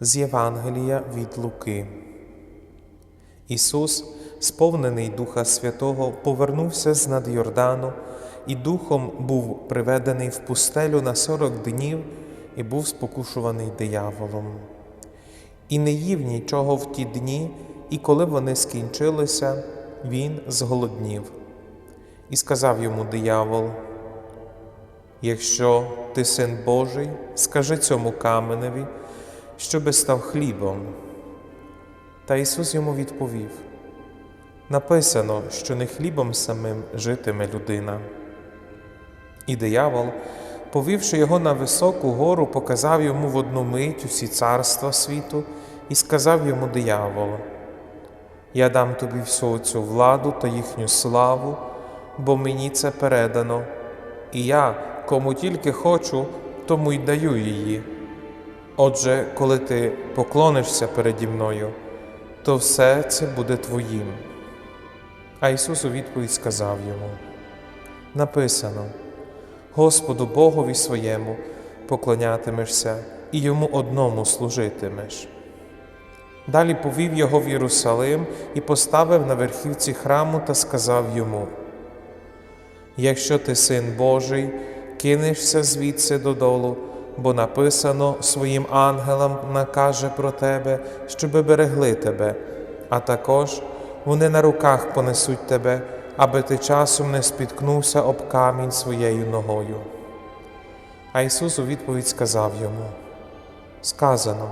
З Євангелія від Луки. Ісус, сповнений Духа Святого, повернувся з над Йордану і духом був приведений в пустелю на сорок днів і був спокушуваний дияволом. І не їв нічого в ті дні, і коли вони скінчилися, він зголоднів. І сказав йому диявол: Якщо ти син Божий, скажи цьому каменеві, щоби став хлібом. Та Ісус йому відповів: Написано, що не хлібом самим житиме людина. І диявол, повівши його на високу гору, показав йому в одну мить усі царства світу і сказав йому диявол: Я дам тобі всю цю владу та їхню славу, бо мені це передано, і я, кому тільки хочу, тому й даю її. Отже, коли ти поклонишся переді мною, то все це буде твоїм. А Ісус у відповідь сказав йому: Написано: Господу Богові своєму поклонятимешся і йому одному служитимеш. Далі повів його в Єрусалим і поставив на верхівці храму та сказав йому: Якщо ти син Божий, кинешся звідси додолу, бо написано своїм ангелам накаже про тебе, щоби берегли тебе, а також вони на руках понесуть тебе, аби ти часом не спіткнувся об камінь своєю ногою. А Ісус у відповідь сказав йому: Сказано,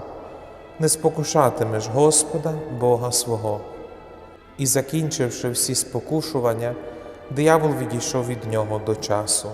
не спокушатимеш Господа Бога свого. І закінчивши всі спокушування, диявол відійшов від нього до часу.